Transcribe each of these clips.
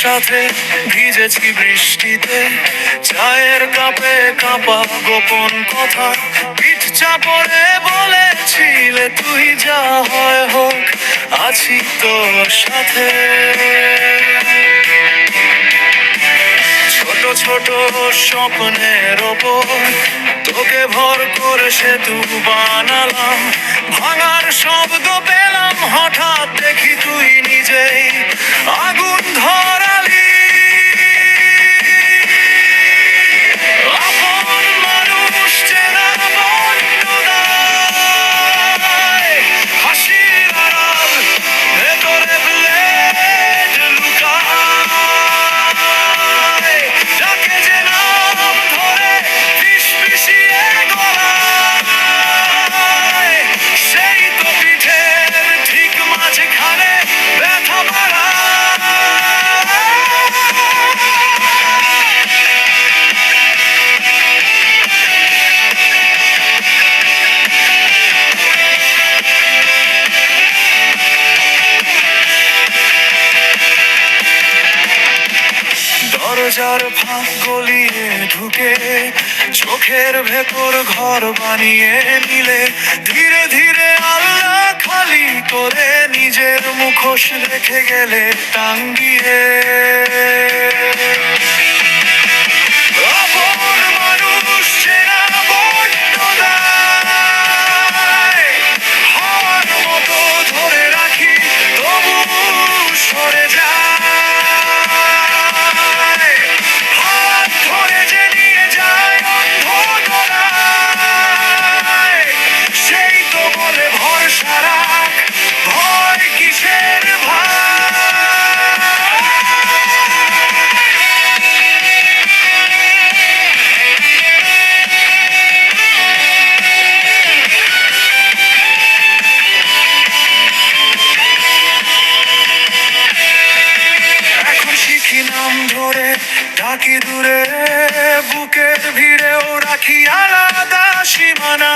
একসাথে ভিজেছি বৃষ্টিতে। চায়ের কাপে কাপা গোপন কথা। পিঠ চাপড়ে বলেছিলে, তুই যা হয় হোক, আছি তোর সাথে। ছোট ছোট স্বপ্নের ওপর তোকে ভর করে সেতু বানালাম। ভাঙার শব্দ পেলাম, হঠাৎ দেখি তুই নিজেই দরজার ফাঁক গলিয়ে ঢুকে চোখের ভেতর ঘর বানিয়ে নিলে ধীরে ধীরে আল্লাহ খালি করে নিজের মুখোশ রেখে গেলে টাঙ্গিয়ে ডাকি দূরে? বুকের ভিড়েও রাখি আলাদা সীমানা?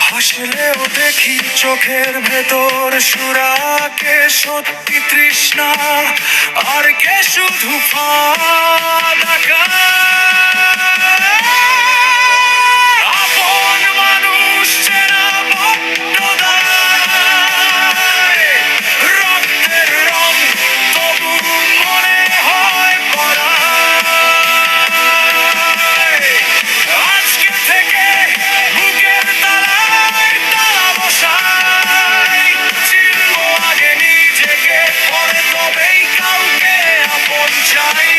হাসলেও দেখি চোখের ভেতর সুরাকে সত্যি তৃষ্ণা? আর কে শুধু ফাঁকা Bye.